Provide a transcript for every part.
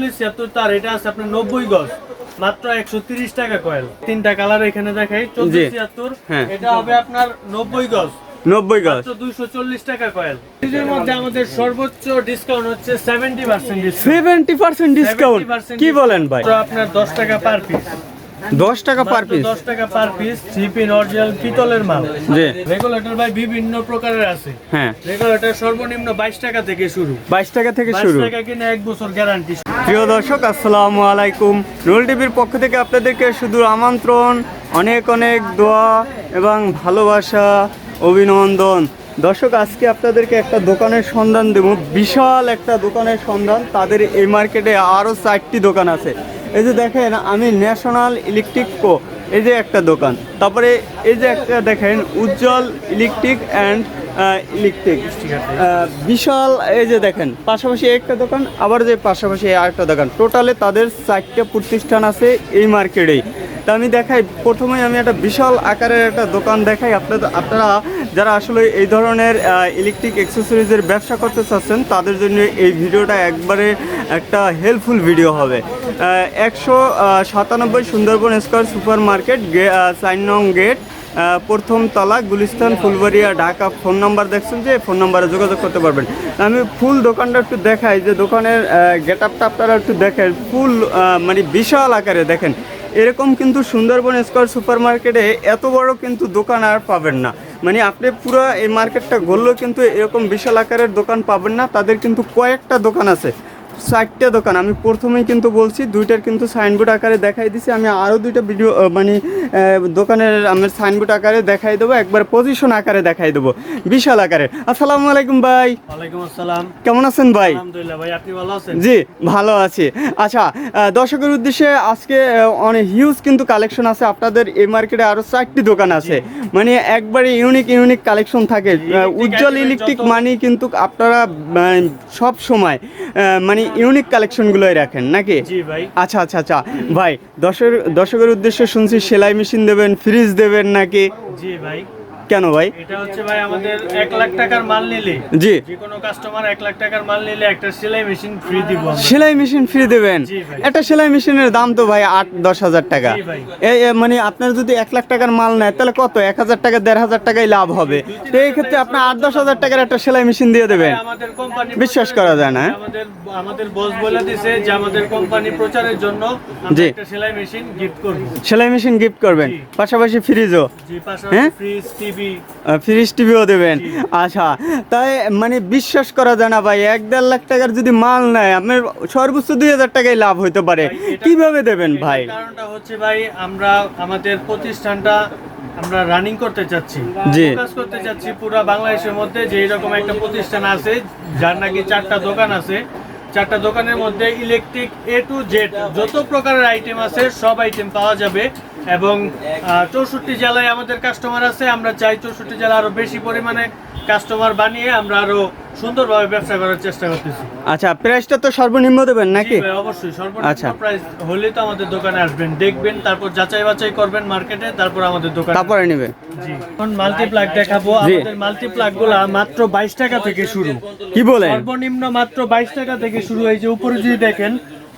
চল্লিশ ছিয়াত্তর তার এটা আছে আপনার নব্বই গজ মাত্র একশো তিরিশ টাকা কয়েল তিনটা কালার এখানে দেখাই চল্লিশ ছিয়াত্তর হ্যাঁ। এটা হবে আপনার নব্বই গজ। নব্বই গজ। দুইশো চল্লিশ টাকা কয়েল এর মধ্যে আমাদের সর্বোচ্চ ডিসকাউন্ট হচ্ছে seventy percent seventy percent discount কি বলেন ভাই? আপনার দশ টাকা পার পিস দশ টাকা পার পিস দশ টাকা per piece three pin original পিতলের মাল। জি। রেগুলেটর ভাই বিভিন্ন প্রকারের আছে। হ্যাঁ। রেগুলেটর সর্বনিম্ন বাইশ টাকা থেকে শুরু। বাইশ টাকা থেকে শুরু। টাকা কিনে এক বছর গ্যারান্টি প্রিয় দর্শক আসসালামু আলাইকুম। রুল টিভির পক্ষ থেকে আপনাদেরকে শুধু আমন্ত্রণ অনেক অনেক দোয়া এবং ভালোবাসা অভিনন্দন। দর্শক আজকে আপনাদেরকে একটা দোকানের সন্ধান দেব। বিশাল একটা দোকানের সন্ধান। তাদের এই মার্কেটে আরও চারটি দোকান আছে। এই যে দেখেন, আমি ন্যাশনাল ইলেকট্রিক কো এই যে একটা দোকান। তারপরে এই যে একটা দেখেন, উজ্জ্বল ইলেকট্রিক অ্যান্ড ইলেকট্রিক বিশাল এই যে দেখেন পাশাপাশি একটা দোকান আবার যে পাশাপাশি আরেকটা দোকান। টোটালে তাদের চারটে প্রতিষ্ঠান আছে এই মার্কেটেই। তা আমি দেখাই প্রথমেই আমি একটা বিশাল আকারের একটা দোকান দেখাই। আপনাদের আপনারা যারা আসলে এই ধরনের ইলেকট্রিক অ্যাক্সেসরিজের ব্যবসা করতে চাচ্ছেন তাদের জন্য এই ভিডিওটা একবারে একটা হেল্পফুল ভিডিও হবে। একশো সাতানব্বই সুন্দরবন স্কোয়ার সুপার মার্কেট চার নং গেট। প্রথম তলা গুলিস্তান, ফুলবাড়িয়া, ঢাকা, ফোন নাম্বার দেখছেন যে, ফোন নাম্বারে যোগাযোগ করতে পারবেন। আমি ফুল দোকানটা একটু দেখাই যে, দোকানের গেট আপটা আপনারা একটু দেখেন। ফুল মানে বিশাল আকারে দেখেন। এরকম কিন্তু সুন্দরবন স্কোয়ার সুপার মার্কেটে এত বড় কিন্তু দোকান আর পাবেন না। মানে আপনি পুরো এই মার্কেটটা ঘুরলেও কিন্তু এরকম বিশাল আকারের দোকান পাবেন না। তাদের কিন্তু কয়েকটা দোকান আছে। চারটে দোকান। আমি প্রথমেই কিন্তু বলছি দুইটার কিন্তু সাইনবোর্ড আকারে দেখাই দিছি। আমি আরও দুইটা ভিডিও মানে দোকানের আমার সাইনবোর্ড আকারে দেখাই দেবো। একবার পজিশন আকারে দেখাই দেবো। বিশাল আকারে আসসালামু আলাইকুম ভাই। ওয়ালাইকুম আসসালাম। কেমন আছেন ভাই? আলহামদুলিল্লাহ ভাই আপনি ভালো আছেন? জি ভালো আছি। আচ্ছা দর্শকের উদ্দেশ্যে আজকে অনেক হিউজ কিন্তু কালেকশন আছে। আপনাদের এই মার্কেটে আরও চারটি দোকান আছে। মানে একবারে ইউনিক ইউনিক কালেকশন থাকে। উজ্জ্বল ইলেকট্রিক মানি কিন্তু আপনারা সব সময় মানে ইউনিক কালেকশনগুলোই রাখেন নাকি? জি ভাই। আচ্ছা আচ্ছা আচ্ছা। ভাই দর্শক দর্শকের উদ্দেশ্যে শুনছি সেলাই মেশিন দেবেন ফ্রিজ দেবেন নাকি? জি ভাই। কেন ভাই? এটা হচ্ছে ভাই আমাদের এক লাখ টাকার মাল নিলে। জি। যে কোনো কাস্টমার এক লাখ টাকার মাল নিলে একটা সেলাই মেশিন ফ্রি দিব আমরা। সেলাই মেশিন ফ্রি দেবেন? একটা সেলাই মেশিনের দাম তো ভাই আট দশ হাজার টাকা। এই মানে আপনার যদি এক লাখ টাকার মাল নেয় তাহলে কত? এক হাজার টাকা দেড় হাজার টাকাই লাভ হবে। তো এই ক্ষেত্রে আপনার আট দশ হাজার টাকার একটা সেলাই মেশিন দিয়ে দেবেন। আমাদের কোম্পানি বিশ্বাস করা যায় না, হ্যাঁ? আমাদের আমাদের বস বলে দিছে যে আমাদের কোম্পানি প্রচারের জন্য আমরা। একটা সেলাই মেশিন গিফট করব। সেলাই মেশিন গিফট করবেন। পাশাপাশি ফ্রিজও জি? পাশাপাশি ফ্রিজ টিভি ফ্রিজ টিভিও দেবেন। আচ্ছা তাই মানে বিশ্বাস করা যায় না ভাই এক দেড় লাখ টাকার যদি মাল নেয় আপনার সর্বোচ্চ দুই হাজার লাভ হইতে পারে। কীভাবে দেবেন ভাই? কারণটা হচ্ছে ভাই আমরা আমাদের প্রতিষ্ঠানটা আমরা রানিং করতে চাচ্ছি। ফোকাস করতে চাচ্ছি পুরো বাংলাদেশের মধ্যে যে এরকম একটা প্রতিষ্ঠান আছে যার নাকি চারটা দোকান আছে। চারটা দোকানের মধ্যে ইলেকট্রিক এ টু জেড যত প্রকারের আইটেম আছে সব আইটেম পাওয়া যাবে। এবং চৌষট্টি জেলায় আমাদের কাস্টমার আছে। আমরা চাই চৌষট্টি জেলা আরও বেশি পরিমাণে কাস্টমার বানিয়ে আমরা আরও সুন্দরভাবে ব্যবসা করার চেষ্টা করতেছি। আচ্ছা প্রাইসটা তো সর্বনিম্ন দেবেন নাকি? অবশ্যই। সর্বনিম্ন আচ্ছা। প্রাইস হলে তো আমাদের দোকানে আসবেন। দেখবেন তারপর যাচাই বাছাই করবেন মার্কেটে তারপর আমাদের দোকানে তারপরে নেবে। জি। এখন মাল্টিপ্লাগ দেখাবো। আমাদের মাল্টিপ্লাগগুলা মাত্র বাইশ টাকা থেকে শুরু। কি বলেন? সর্বনিম্ন মাত্র বাইশ টাকা থেকে শুরু। এই যে উপরে যদি দেখেন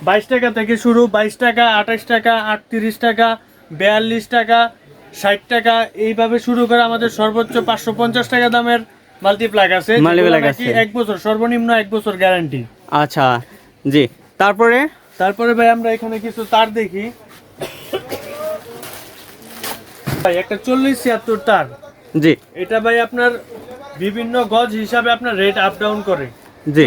বাইশ টাকা থেকে শুরু। বাইশ টাকা আঠাশ টাকা আটত্রিশ টাকা বিয়াল্লিশ টাকা ষাট টাকা এইভাবে শুরু করে আমাদের সর্বোচ্চ পাঁচশো পঞ্চাশ টাকা দামের মাল্টিপ্লাগ আছে আছে। এক বছর সর্বনিম্ন এক বছর গ্যারান্টি আচ্ছা জি। তারপরে? তারপরে ভাই আমরা এখানে কিছু তার দেখি। ভাই একটা চল্লিশ ছিয়াত্তর তার। জি। এটা ভাই আপনার বিভিন্ন গজ হিসাবে আপনার রেট আপ ডাউন করে।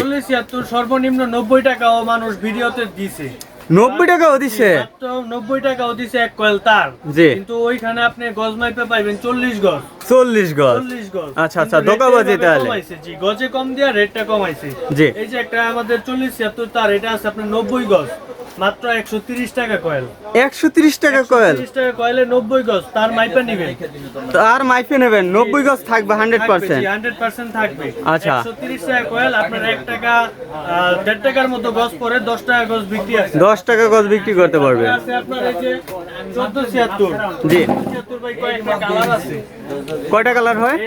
চল্লিশ ছিয়াত্তর সর্বনিম্ন নব্বই টাকাও মানুষ ভিডিওতে দিছে। নব্বই টাকা দিছে। মাত্র নব্বই টাকা দিছে এক কয়েল তার। জি। কিন্তু ওইখানে আপনি গজ মাইপে পাইবেন চল্লিশ গজ। চল্লিশ গজ। চল্লিশ গজ। আচ্ছা, আচ্ছা, এভাবে তাহলে। কমাইছে, জি গজে কম দিয়া রেটটা কমাইছে। জি। এই যে একটা আমাদের চল্লিশ ছিয়াত্তর তার এটা আছে আপনার নব্বই গজ। মাত্র একশো তিরিশ টাকা কয়েল। একশো তিরিশ টাকা কয়েল। তিরিশ টাকা কয়েলে নব্বই গজ তার মাইপে নেবেন। আর মাইফে নেবেন নব্বই গজ থাকবে হান্ড্রেড পার্সেন্ট হান্ড্রেড পার্সেন্ট থাকবে। আচ্ছা। একশো তিরিশ টাকা কয়েল আপনার এক টাকা আহ, দেড় টাকার মতো গজ পরে দশ টাকা গজ বিক্রি আছে। দশ টাকা গজ বিক্রি করতে পারবে। আছে আপনার এই যে জি। ছিয়াত্তর ভাই কয়েকটা কালার আছে। কয়টা কালার হয়?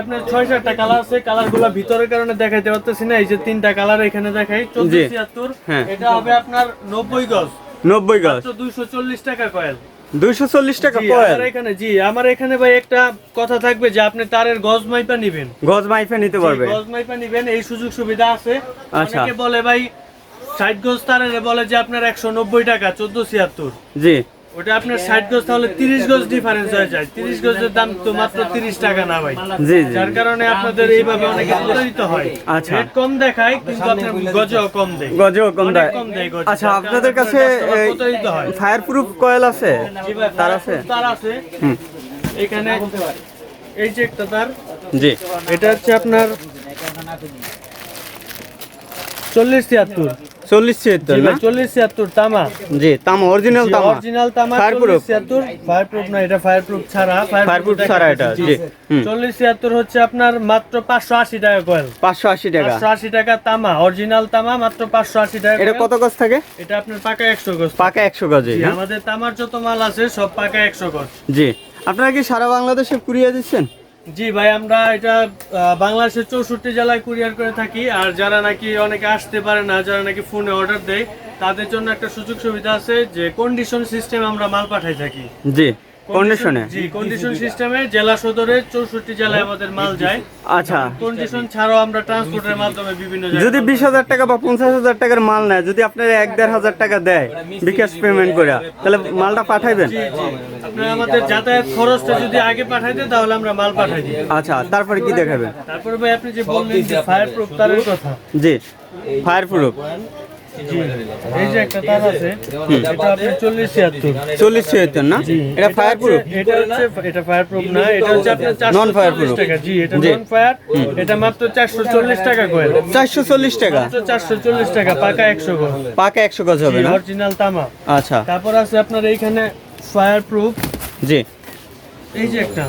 আপনার ছয় সাতটা কালার আছে। কালারগুলা ভিতরের কারণে দেখাইতে পারতেছি না। এই যে তিনটা কালার এখানে দেখাই। চোদ্দ ছিয়াত্তর। এটা হবে আপনার নব্বই গজ। নব্বই গজ। দুইশো চল্লিশ টাকা কয়েল। দুইশো চল্লিশ টাকা কয়েল? আমার এখানে জি আমার এখানে ভাই একটা কথা থাকবে যে আপনি তারের গজ মাইপা নিবেন। গজ মাইফে নিতে পারবে। গজ মাইপা নিবেন এই সুযোগ সুবিধা আছে। আচ্ছা। অনেকে বলে ভাই ষাট গজ তারের বলে যে আপনার একশো নব্বই টাকা চোদ্দ ছিয়াত্তর। জি। ওটা আপনার ষাট গজ তাহলে তিরিশ গজ ডিফারেন্স হয়ে যায়। তিরিশ গজের দাম তো মাত্র তিরিশ টাকা না ভাই। জি জি যার কারণে আপনাদের এইভাবে অনেকে প্রতারিত হয়। আচ্ছা। রেট কম দেখায় কিন্তু আপনার গজও কম দেয়। গজও কম দেয়। আচ্ছা আপনাদের কাছে ফায়ার প্রুফ কয়েল আছে? তার আছে? তার আছে। এখানে এই যে একটা তার। জি। এটা হচ্ছে আপনার চল্লিশ তিয়াত্তর। চল্লিশ ছিয়াত্তর না? চল্লিশ তিয়াত্তর তামা। জি তামা অরিজিনাল তামা। অরিজিনাল তামা Fire proof? চল্লিশ ফায়ার প্রুফ না এটা ফায়ার প্রুফ ছাড়া ফায়ার প্রুফ ছাড়া এটা জি চল্লিশ তিয়াত্তর হচ্ছে আপনার মাত্র পাঁচশো আশি টাকা কয়েল পাঁচশো আশি টাকা। পাঁচশো আশি টাকা তামা অরিজিনাল তামা মাত্র পাঁচশো আশি টাকা এটা কত গজ থাকে? এটা আপনার পাকা একশো গজ পাকা একশো গজে? আমাদের তামার যত মাল আছে সব পাকা একশো গজ। জি। আপনারা কি সারা বাংলাদেশে কুরিয়ে দিচ্ছেন? জি ভাই, আমরা এটা বাংলাদেশের চৌষট্টি জেলায় কুরিয়ার করে থাকি, আর যারা নাকি অনেকে আসতে পারে না, যারা নাকি ফোনে অর্ডার দেয়, তাদের জন্য একটা সুযোগ সুবিধা আছে যে কন্ডিশন সিস্টেম আমরা মাল পাঠাই থাকি। জি। কন্ডিশনে জি কন্ডিশন সিস্টেমে জেলা সদরে চৌষট্টি জেলায় আমাদের মাল যায়। আচ্ছা। কন্ডিশন ছাড়াও আমরা ট্রান্সপোর্টের মাধ্যমে বিভিন্ন জায়গায় যদি বিশ হাজার টাকা বা পঞ্চাশ হাজার টাকার মাল নেয় যদি আপনার দেড় হাজার টাকা দেয় বিকাশ পেমেন্ট করে তাহলে মালটা পাঠাইবেন? জি জি। আপনার আমাদের যাতায়াত খরচটা যদি আগে পাঠাই দেন তাহলে আমরা মাল পাঠাই দিই। আচ্ছা তারপরে কি দেখাবেন? তারপরে ভাই আপনি যে বললেন যে ফায়ার প্রুফ তারের কথা। জি ফায়ার প্রুফ এই যে একটা তার আছে এটা আপনার চল্লিশ ছিয়াত্তর। চল্লিশ ছিয়াত্তর না? এটা ফায়ার প্রুফ এটা হচ্ছে এটা ফায়ার প্রুফ না এটা হচ্ছে আপনার Non চারশো fire টাকা। জি এটা নন ফায়ার এটা মাত্র চারশো চল্লিশ টাকা চারশো চল্লিশ টাকা? চারশো চল্লিশ টাকা পাকা একশো গজ। পাকা একশো গজ হবে না? অরিজিনাল তামা। আচ্ছা। তারপর আছে আপনার এইখানে ফায়ার প্রুফ জি। এই যে একটা।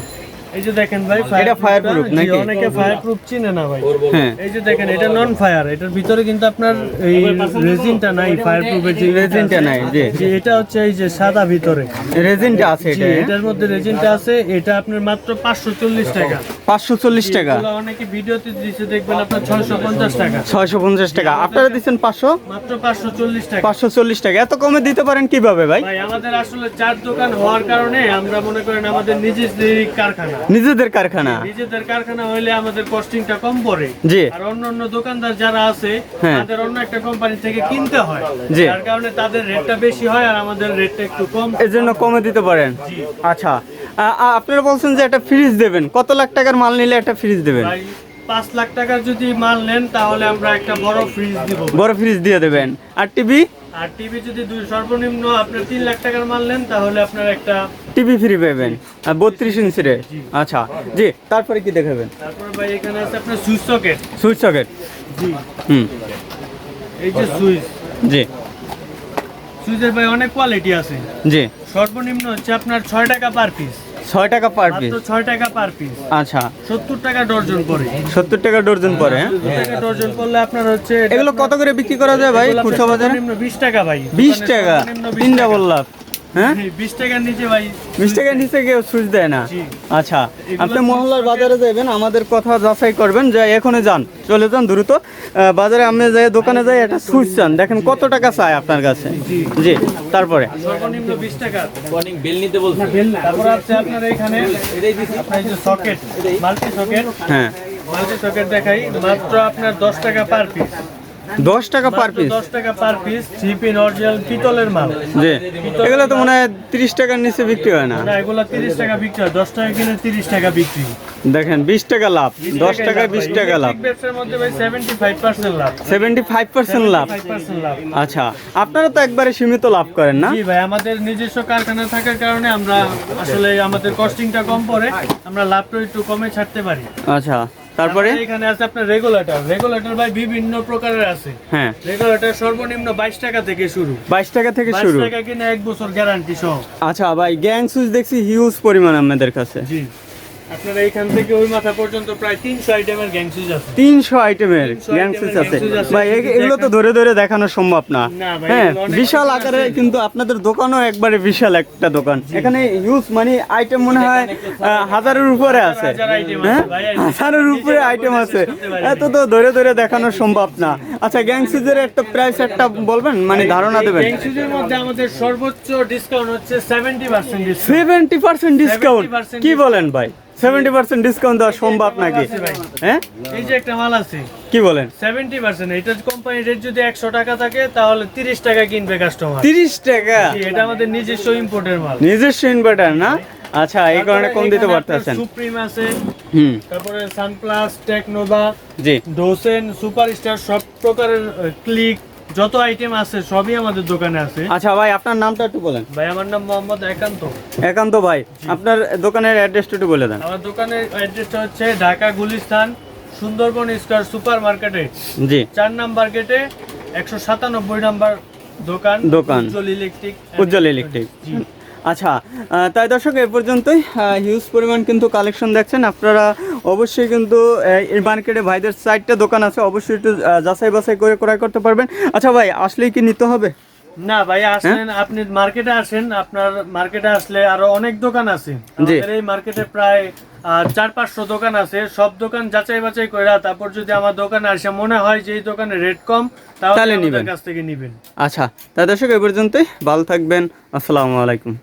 এই যে দেখেন ভাই এটা proof নাকি? অনেকে ফায়ার প্রুফ চিনে না ভাই। হ্যাঁ এই যে দেখেন এটা নন ফায়ার এটার ভিতরে কিন্তু আপনার এই রেজিনটা নাই ফায়ার প্রুফের যে রেজিনটা নাই জি। এটা হচ্ছে এই যে সাদা ভিতরে। রেজিনটা আছে এটা এটার মধ্যে রেজিনটা আছে এটা আপনার মাত্র পাঁচশো চল্লিশ টাকা। পাঁচশো চল্লিশ টাকা? অনেকে ভিডিওতে দিচ্ছে দেখবেন আপনার ছয়শো পঞ্চাশ টাকা। ছয়শো পঞ্চাশ টাকা। আপনারা দিচ্ছেন পাঁচশো? মাত্র পাঁচশো চল্লিশ টাকা। পাঁচশো চল্লিশ টাকা। এত কমে দিতে পারেন কীভাবে ভাই? ভাই আমাদের আসলে চার দোকান হওয়ার কারণে আমরা মনে করেন আমাদের নিজেদের কারখানা নিজেদের কারখানা? নিজেদের কারখানা হইলে আমাদের কস্টিংটা কম পড়ে। জি। আর অন্য অন্য দোকানদার যারা আছে হ্যাঁ। তাদের অন্য একটা কোম্পানি থেকে কিনতে হয়। জি। যার কারণে তাদের রেটটা বেশি হয় আর আমাদের রেটটা একটু কম। এর জন্য কমে দিতে পারেন? আচ্ছা। আপনারা বলছেন যে একটা ফ্রিজ দেবেন। কত লাখ টাকার মাল নিলে একটা ফ্রিজ দেবেন? পাঁচ লাখ টাকার যদি মাল নেন তাহলে আমরা একটা বড় ফ্রিজ দিব। বড় ফ্রিজ দিয়ে দেবেন। আর টিভি আর টিভি যদি দুই সর্বনিম্ন আপনার তিন লাখ টাকার মাল নেন তাহলে আপনার একটা টিভি ফ্রি পাবেন। বত্রিশ ইঞ্চির। আচ্ছা। জি তারপরে কি দেখাবেন? তারপরে ভাই এখানে আছে আপনার সুইচ সকেট। Switch socket. জি। হুম। এই যে সুইচ। জি। সুইচের ভাই অনেক কোয়ালিটি আছে। জি। সর্বনিম্ন হচ্ছে আপনার ছয় টাকা পার পিস ছয় টাকা পার পিস ছয় টাকা পার পিস আচ্ছা। সত্তর টাকা ডর্জন পরে সত্তর টাকা ডর্জন পরে হ্যাঁ? টাকা ডর্জন করলে আপনার হচ্ছে এগুলো কত করে বিক্রি করা যায় ভাই খুচরা বাজারে 20 টাকা ভাই। বিশ টাকা। তিনটা 20 হ্যাঁ? 20 টাকার নিচে ভাই। বিশ টাকার নিচে কেউ সুইচ দেয় না? আচ্ছা আপনি মহল্লার বাজারে যাবেন আমাদের কথা যাচাই করবেন যে যান চলে যান দ্রুত। বাজারে আপনি যাই দোকানে যাই একটা সুইচ চান। দেখেন কত টাকা চাই আপনার কাছে। জি। তারপরে। সর্বনিম্ন 20 টাকা। অনেক বেল নিতে বলছে। তারপর আছে আপনার এখানে আপনার যে সকেট মাল্টি সকেট হ্যাঁ। মাল্টি সকেট দেখাই মাত্র আপনার 10 টাকা পার পিস দশ টাকা পার পিস 10 টাকা পার পিস চিপিন অরিজিনাল পিতলের মাল। জি। এগুলো তো মনে হয় তিরিশ টাকার নিচে বিক্রি হয় না। না এগুলো 30 টাকা বিক্রি হয়। 10 টাকা কিনে 30 টাকা বিক্রি। দেখেন বিশ টাকা লাভ। দশ টাকায় বিশ টাকা লাভ। ব্যবসার মধ্যে ভাই 75% লাভ। সেভেন্টি ফাইভ পার্সেন্ট লাভ 5% লাভ। আচ্ছা আপনারা তো একবারে সীমিত লাভ করেন না? জি ভাই আমাদের নিজস্ব কারখানা থাকার কারণে আমরা আসলে আমাদের কস্টিংটা কম পড়ে আমরা লাভটা একটু কমে ছাড়তে পারি। আচ্ছা। তারপরে? এখানে আছে আপনার রেগুলেটর। রেগুলেটর ভাই বিভিন্ন প্রকারের আছে। হ্যাঁ। রেগুলেটর সর্বনিম্ন বাইশ টাকা থেকে শুরু। বাইশ টাকা থেকে শুরু। 22 টাকা কিনে এক বছর গ্যারান্টি সহ। আচ্ছা ভাই গ্যাং সুইচ দেখছি হিউজ পরিমাণ আমাদের কাছে। জি। আপনারা এইখান থেকে ওই মাথা পর্যন্ত প্রায় তিনশো আইটেমের গ্যাং আছে। তিনশো আইটেমের 300 আইটেমের আছে। আছে। ভাই এগুলো তো ধরে ধরে দেখানো সম্ভব না। হ্যাঁ বিশাল আকারে কিন্তু আপনাদের দোকানও একবারে বিশাল একটা দোকান। এখানে ইউজ মানে আইটেম মনে হয় হাজারের উপরে আছে। হ্যাঁ? হাজারের উপরে আইটেম আছে। এত তো ধরে ধরে দেখানো সম্ভব না। আচ্ছা গ্যাংসিজের একটা প্রাইস একটা বলবেন? মানে ধারণা দেবেন। গ্যাং মধ্যে আমাদের সর্বোচ্চ ডিসকাউন্ট হচ্ছে seventy percent discount seventy percent discount 70% কি বলেন ভাই? সেভেন্টি পার্সেন্ট ডিসকাউন্ট দেওয়া সম্ভব নাকি? হ্যাঁ? এই যে একটা মাল আছে। কি বলেন? সেভেন্টি পার্সেন্ট এটা কোম্পানি রেট যদি একশো টাকা থাকে তাহলে তিরিশ টাকা কিনবে কাস্টমার তিরিশ টাকা? এটা আমাদের নিজস্ব ইম্পোর্টের মাল। নিজস্ব ইনভার্টার না? আচ্ছা এই কারণে কম দিতে পারতেছেন। সুপ্রিম আছে। হুম। তারপরে সানপ্লাস টেকনোভা জি। ডোসেন সুপারস্টার সব প্রকারের ক্লিক যত আইটেম আছে সবই আমাদের দোকানে আছে। আচ্ছা ভাই আপনার নামটা একটু বলেন। ভাই আমার নাম মোহাম্মদ একান্ত। একান্ত ভাই আপনার দোকানের অ্যাড্রেসটা একটু বলে দেন। আমার দোকানের অ্যাড্রেসটা হচ্ছে ঢাকা গুলিস্তান সুন্দরবন স্কয়ার সুপার মার্কেটে। জি। চার নাম্বার গেটে একশো সাতানব্বই নাম্বার দোকান দোকান। Ujjwal electric Ujjwal electric. আচ্ছা তাই দর্শক এ পর্যন্তই। হিউজ পরিমাণ কিন্তু কালেকশন দেখছেন। আপনারা অবশ্যই কিন্তু এই মার্কেটে ভাইদের চারটে দোকান আছে অবশ্যই একটু যাচাই বাছাই করে ক্রয় করতে পারবেন। আচ্ছা ভাই আসলেই কি নিতে হবে? না ভাই আসেন হ্যাঁ? আপনি মার্কেটে আসেন আপনার মার্কেটে আসলে আরও অনেক দোকান আছে। আমাদের এই মার্কেটে প্রায় চার পাঁচশো দোকান আছে। সব দোকান যাচাই বাছাই করে তারপর যদি আমার দোকানে আসে মনে হয় যে এই দোকানে রেট কম তাহলে নিবেন। কাছ থেকে নিবেন। আচ্ছা তাই দর্শক এ পর্যন্তই। ভালো থাকবেন। আসসালামু আলাইকুম।